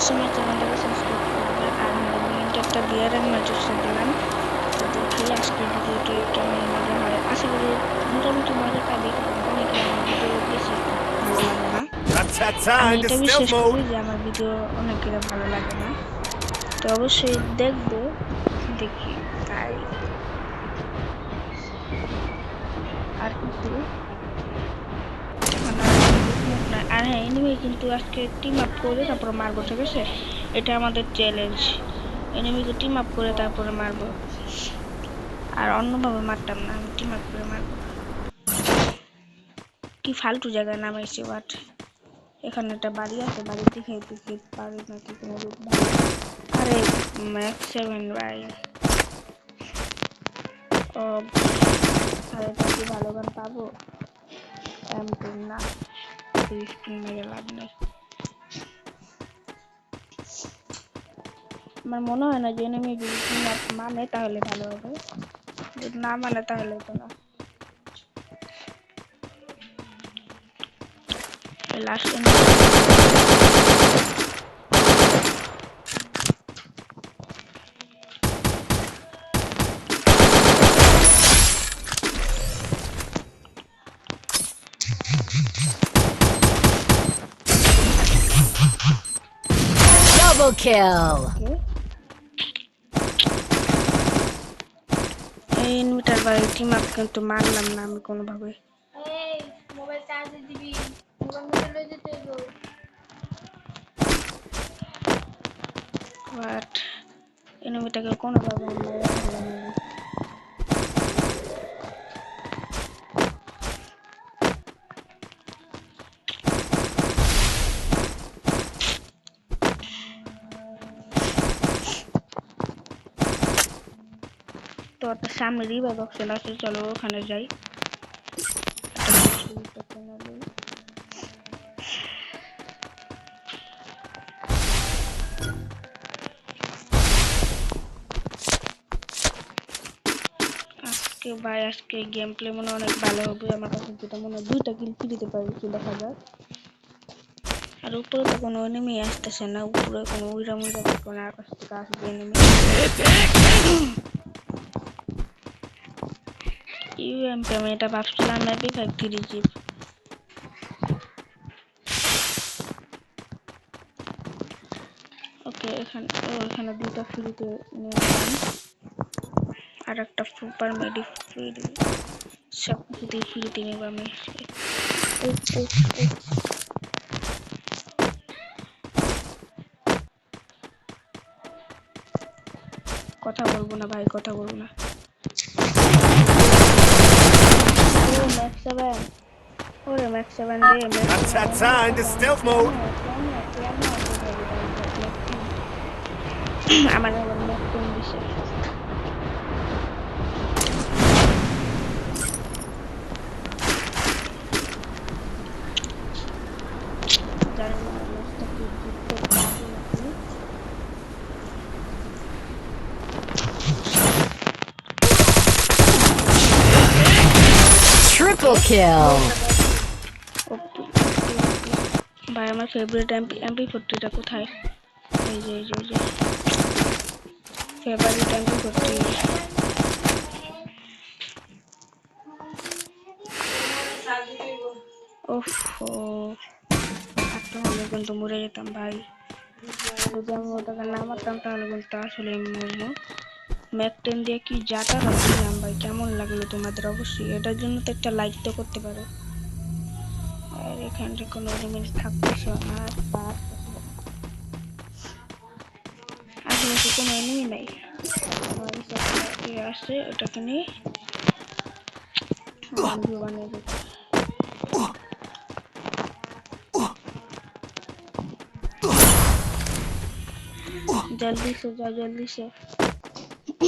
অবশ্যই চ্যানেলটাকে সাবস্ক্রাইব করবে আর একটা বিয়ার আমি মেসেজটা দিলাম তো দেখি আজকের ভিডিওটি কেমন মজা হয় আশা করি মোটামুটি মজা পাবে অনেকে আমার ভিডিও বেশি ভালো লাগে না। That's that আমি time এটা বিশ্বাস করি যে আমার ভিডিও অনেকের ভালো লাগে না। তো অবশ্যই দেখব দেখি তাই। আর কিছু মানে না, আর হ্যাঁ এনিমি কিন্তু আজকে টিম আপ করে তারপরে মারবো, ঠিক আছে? এটা আমাদের চ্যালেঞ্জ এনিমিকে টিম আপ করে তারপরে মারবো। আর অন্যভাবে মারতাম না, আমি টিম আপ করে মারবো। কি ফালতু জায়গায় নামাইছে বাট এখানে একটা বাড়ি আছে বাড়ি দেখে দেখে পারি নাকি কোনো রূপ ভালো। আরে ম্যাক্স সেভেন ভাই। ও এটা কি ভালো গান পাবো? এমন না। স্ক্রিন মেরে লাভ নেই। আমার মনে হয় না যে এনিমি যদি মানে তাহলে ভালো হবে। যদি না মানে তাহলে তো না। Last Double kill. এই ইনভার্টার বাড়ি টিম আপ কিন্তু মানলাম না আমি কোনোভাবে এই মোবাইল চার্জে দিবি মোবাইল লয়ে যেতে হইব বাট এনিমিটাকে কোনোভাবে একটা সামনে রিভাইভ অপশন আছে চলো ওখানে যাই। আজকে ভাই, আজকে গেম প্লে মনে অনেক ভালো হবে। আমার কাছে যেটা মনে হয় দুইটা কিল দিতে পারি কি দেখা যাক। আর উপরে তো কোনো এনিমি আসতেছে না, উপরে কোনো উইরা মুইরা কোনো আকাশ থেকে আসবে এনিমি ইউএমপি আমি এটা ভাবছিলাম ফাইভ থ্রি জিপ ওকে, এখানে এখানে দুটো ফ্রিতে নিলাম আর একটা সুপার মেডি ফ্রি সব কিছুতেই ফ্রিতে নেব আমি। কথা বলব না ভাই, কথা বলব না ও ম্যাক্স সেভেন ওরে ম্যাক্স সেভেন রে That's that time to stealth mode. আমার আবার ম্যাক্স কোন বিষয় জানি না ম্যাচটা কি জিততে পারব নাকি Triple kill. ভাই, আমার ফেভারিট এমপি এমপি ফোরটিটা কোথায়? এই যে এই যে এই যে। ফেভারিট এমপি ফোরটি ওফ একটা হলে কিন্তু মরে যেতাম, ভাই। যদি আমি ওটাকে না মারতাম তাহলে কিন্তু আসলে আমি ম্যাক টেন দিয়ে কি যাটা রাখছিলাম ভাই কেমন লাগলো তোমাদের অবশ্যই এটার জন্য তো একটা লাইক তো করতে পারো আর এখানটা কোনো এলিমেন্ট থাকতেছে না তার আশেপাশে কোনো এনিমি নাই আমার সাথে আসছে ওটাকে নিয়ে বন্ধু বানিয়ে দিতে जल्दी से जाओ जल्दी से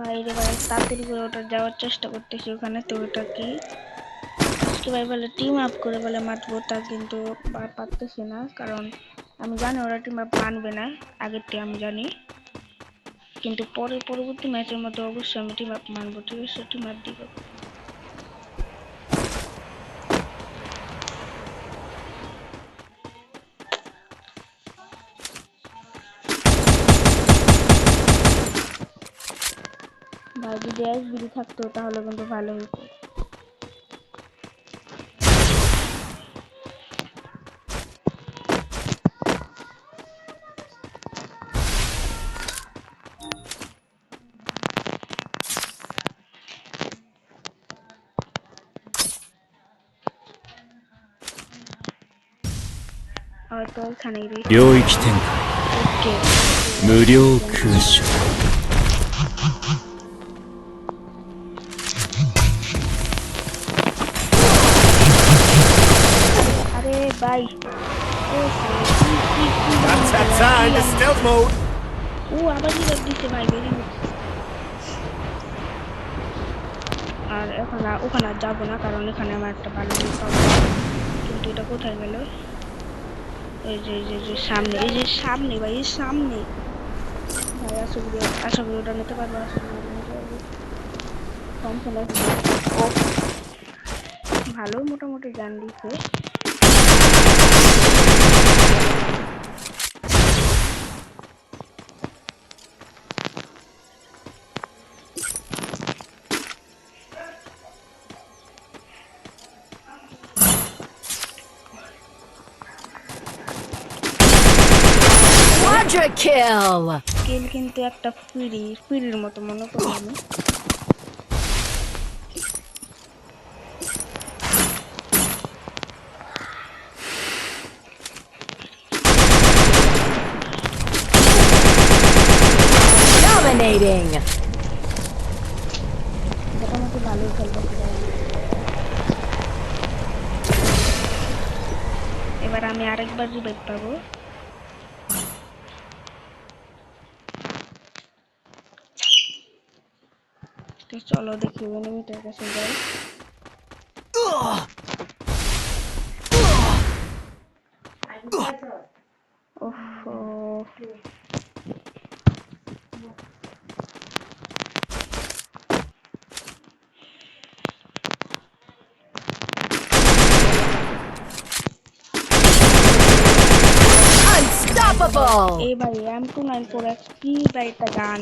বাইরে বাইরে তাড়াতাড়ি করে ওটা যাওয়ার চেষ্টা করতেছি ওখানে, তো ওটা কি? ভাই বলে টিম আপ করে বলে মাতবো তা কিন্তু পারতেছি না, কারণ আমি জানি ওরা টিম আপ মানবে না, আগের থেকে আমি জানি। কিন্তু পরে পরবর্তী ম্যাচের মধ্যে অবশ্যই আমি টিম আপ মানবো, ঠিক আছে? টিম আপ দিব। ভাই যদি এসবিডি থাকতো তাহলে কিন্তু ভালো হতো হয়তো ওখানেই রয়েছে 领域展开 ওকে 无料空所 ভাই That's Hatsa into stealth mode. ও আবার রিভাইভ দিচ্ছে ভাই ভেরি গুড আর এখন ওখানে আর যাব না কারণ এখানে আমার একটা ভালো কিন্তু এটা কোথায় গেল? এই যে এই যে, সামনে এই যে সামনে ভাই এই সামনে। ভাই আশা করি আশা করি ওটা নিতে পারব আশা করি নিতে পারব। কম ফেলে ও ভালো মোটামুটি গান দিচ্ছে Quadra kill. স্কেল কিন্তু একটা পিড়ি পিড়ির মতো মনে করি আমি Dominating. মোটামুটি ভালোই খেলতে এবার আমি আরেকবার রিভাইভ পাবো তো চলো দেখি এনিমিটার কাছে যাই। ওহো। Unstoppable. এই ভাই এম টু নাইন ফোর কি ভাই একটা গান?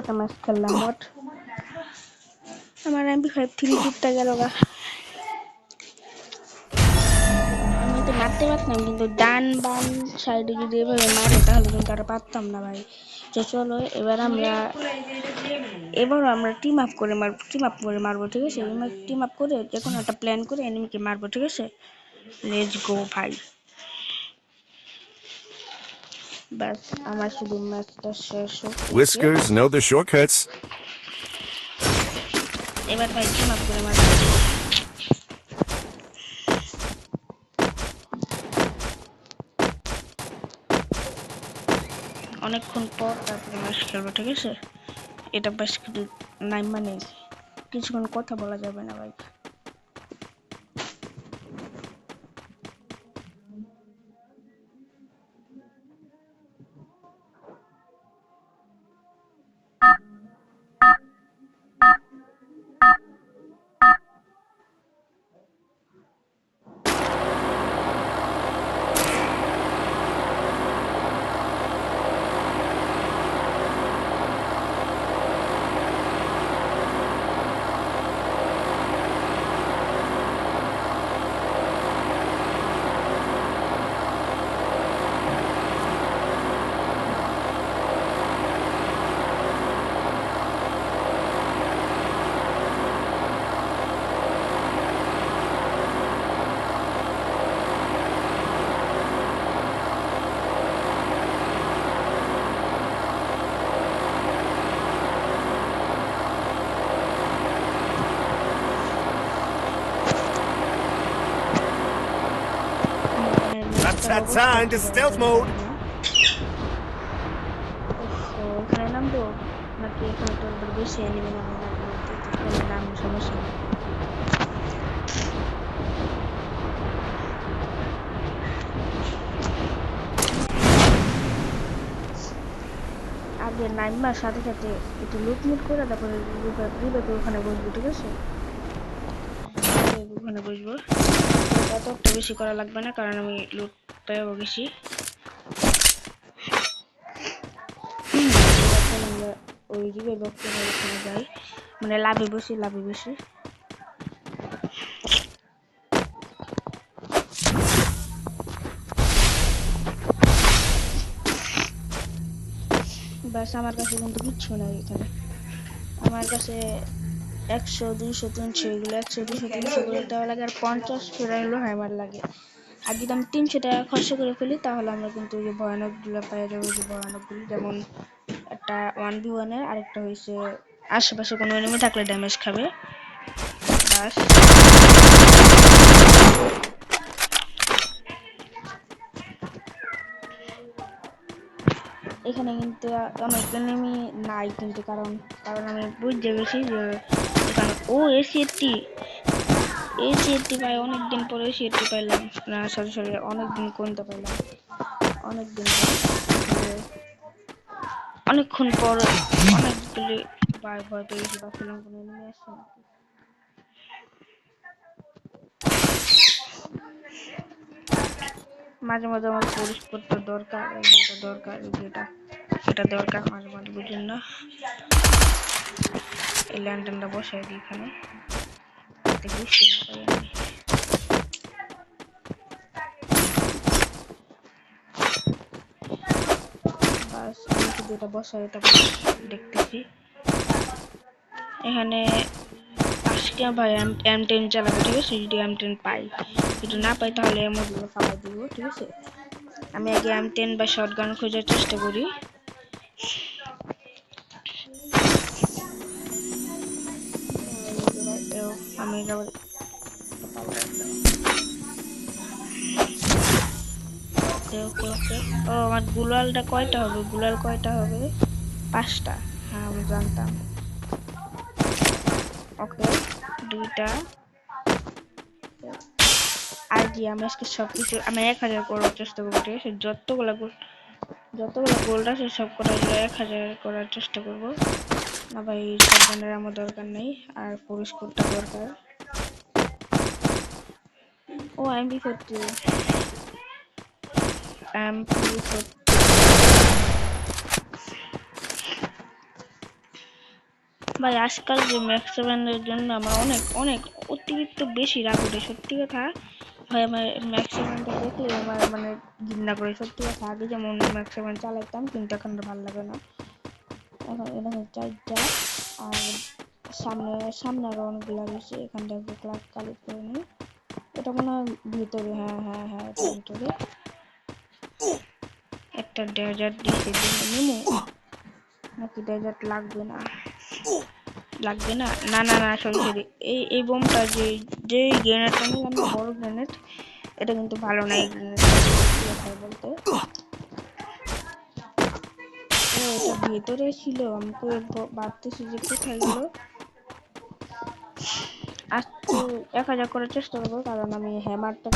একটা ম্যাচ খেললাম, বট। আমার এমপি ফাইভ থ্রি জিততে গেল আমি তো মারতে পারতাম, কিন্তু ডান বাম সাইডে যদি এভাবে মারে, তাহলে কিন্তু আর পারতাম না ভাই। তো চলো, এবার আমরা এবারও আমরা টিম আপ করে মারবো টিম আপ করে মারবো, ঠিক আছে? টিম আপ করে যে কোনো একটা প্ল্যান করে এনিমিকে মারবো, ঠিক আছে? লেটস গো ভাই। ব্যাস আমার শুধু ম্যাচটা শেষ হোক Whiskers know the shortcuts. এবার ভাই টিম আপ করে মারবো অনেকক্ষণ পর তারপরে ম্যাচ খেলব ঠিক আছে? এটা বেশ কিছু নাই মানে কিছুক্ষণ কথা বলা যাবে না ভাই। Ra-ta-ta, into stealth mode. তো এখানে নামবো নাকি এখানে তো একবার বেশি এনিমি নামে না নাম সমস্যা নেই। আগে নাইমার সাথে সাথে একটু লুট মুট করে তারপরে রিভাইভে ওখানে বসবো ঠিক আছে ওখানে বসবো এত একটা বেশি করা লাগবে না, কারণ আমি লুট পেয়েও গেছি ওই রিভাইভ ওখানে যাই। মানে লাভে বসি লাভে বসি। ব্যাস, আমার কাছে কিন্তু কিচ্ছু নাই এখানে। আমার কাছে একশো, দুইশো, তিনশো, এগুলো একশো, দুইশো, তিনশো করে দেওয়া লাগে, আর পঞ্চাশ ফেরাইলো হ্যামার লাগে। আর যদি আমি তিনশো টাকা খরচা করে ফেলি, তাহলে আমরা কিন্তু ওই যে ভয়ানকগুলো পাই যাব যে ভয়ানকগুলো। যেমন একটা ওয়ান বি ওয়ানের আরেকটা হয়েছে আশেপাশে কোনো এনিমি থাকলে ড্যামেজ খাবে। বাস। এখানে কিন্তু অনেক এনিমি নাই কিন্তু, কারণ কারণ আমি বুঝতে গেছি যে এখানে, ও এসি এসি পাই অনেকদিন পরে এসি একটি পাইলাম। না সরি সরি অনেকদিন কোনটা পাইলাম। অনেকদিন পরে। অনেকক্ষণ পর অনেকগুলি বার ভয় পেয়ে গেছি কোনো এনিমি আসছে নাকি। মাঝে মাঝে আমার পুলিশ করতে দরকার দরকার, এই যে এটা দরকার মাঝে বুঝুন না। এই ল্যান্ডনটা বসাই দিই এখানে। বাস দেখতেছি। এখানে ভাই এম টেন চালাবো, ঠিক আছে? যদি এম টেন পাই। যদি না পাই তাহলে দিব, ঠিক আছে? আমি আগে এম টেন বা শর্ট গান খোঁজার চেষ্টা করি। আমার গুলালটা কয়টা হবে? গুলাল কয়টা হবে? পাঁচটা। হ্যাঁ আমি জানতাম। ওকে, দুইটা। আর কি আমি আজকে সব কিছু আমি এক হাজার করার চেষ্টা করব, ঠিক আছে? যতগুলো গোল্ড আছে সব কটা এক হাজার করার চেষ্টা করব। না ভাই সরকারের আমার দরকার নেই, আর পুরস্কারটা দরকার। ও এমপি ফোরটি এমপি ফোরটি ভাই, আজকাল যে ম্যাক্স সেভেনের জন্য আমার অনেক অনেক অতিরিক্ত বেশি রাগ ওঠে সত্যি কথা। ভাই আমার ম্যাক্স সেভেনটা দেখলে আমার মানে ঘৃণা করে সত্যি কথা। আগে যেমন ম্যাক্স সেভেন চালাইতাম, কিন্তু এখন ভালো লাগে না। এখন হচ্ছে চারটা আর সামনে সামনে আরও অনেকগুলো রয়েছে, এখান থেকে ক্লাস কালেক্ট করে নিই। এটা মনে হয় ভিতরে হ্যাঁ হ্যাঁ হ্যাঁ ভিতরে। একটা ডেজার্ট দিছে নিমু। নাকি ডেজার্ট লাগবে না? লাগবে না? না না না, সরি সরি। এই এই বোমটা যে যে গ্রেনেডটা নিলাম বড় গ্রেনেড এটা কিন্তু ভালো না এই গ্রেনেড বলতে? এটা ভেতরে ছিল আমি ভাবতেছি যে কোথায় গেল? তো এক হাজার করার চেষ্টা করব, কারণ আমি হ্যামারটা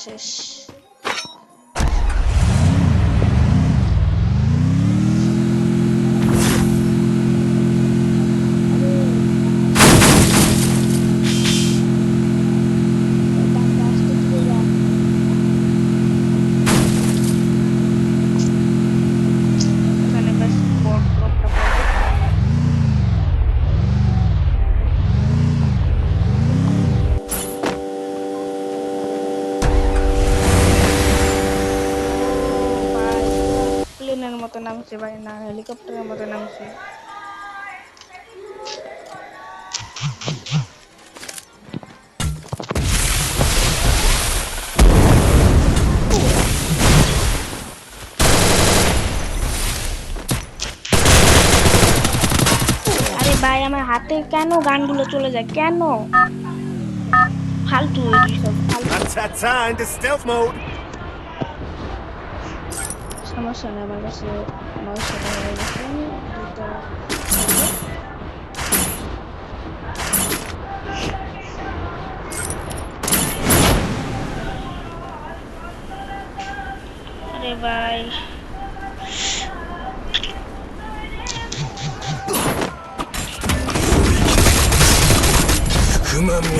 আমার প্লেনের মতো নামছে ভাই না হেলিকপ্টারের মতো নামছে। আরে ভাই আমার হাতে কেন গানগুলো চলে যায়? কেন? ফালতু সব into stealth সমস্যা নেই আমার কাছে most of the. Did the अरे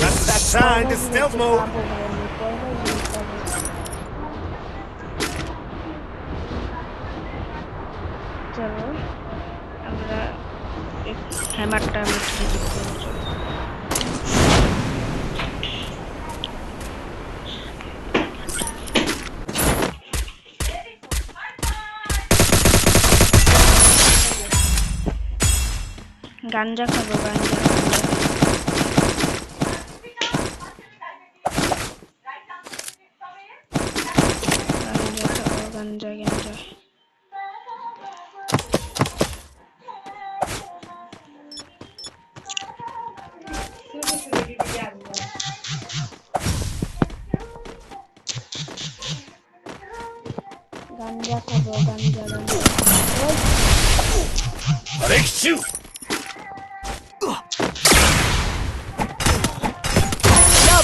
That's that sign to stealth mode. গাঞ্জা খাব গাঞ্জা।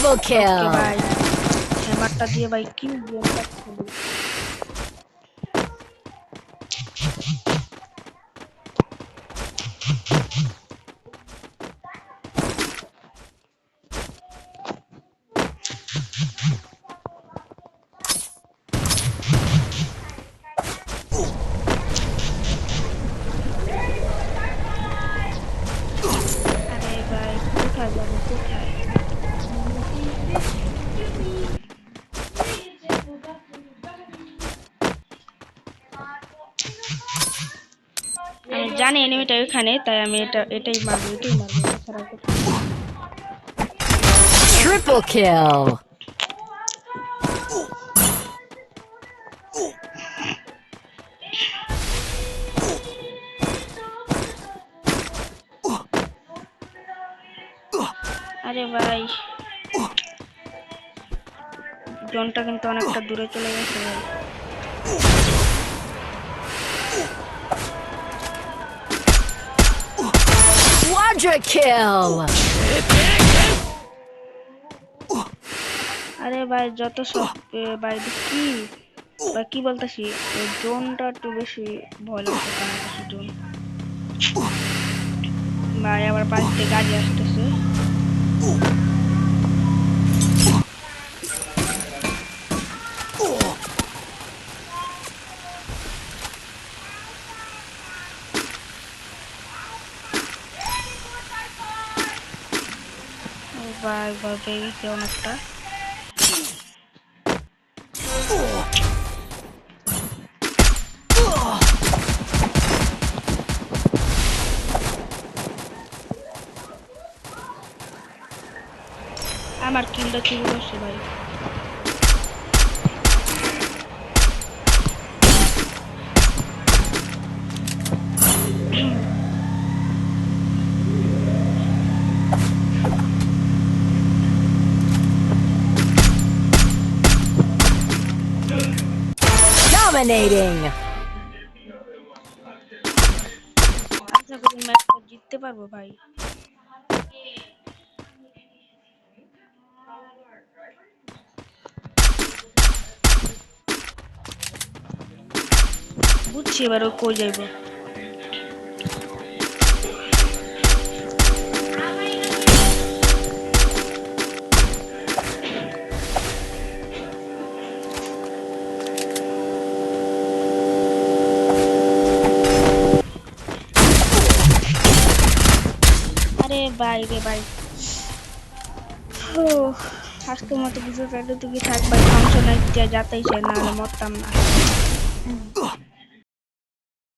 Double ওকে kill. ভাই হ্যামারটা দিয়ে ভাই কি গেমটা খেলি জানি এনিমিটা ওইখানে তাই আমি এটা এটাই মারবো এটাই মারবো Triple kill. আরে ভাই। জনটা কিন্তু অনেকটা দূরে চলে গেছে ভাই। Quadra kill. আরে ভাই, যত সব ভাই কি? ভাই, কি বলতেছি? জোনটা একটু বেশি ভয় কাছে জোন ভাই আবার থেকে গাড়ি আসতেছে। আমার কিলটা চুরি করছে ভাই Dominating. আশা করি ম্যাচটা জিততে পারব ভাই বুঝছি এবার ও কই যাইব রে ভাই। আজকের মতো ভিডিওটা এতটুকুই থাক ভাই। ফাংশন যাতাই চাই না মরতাম না।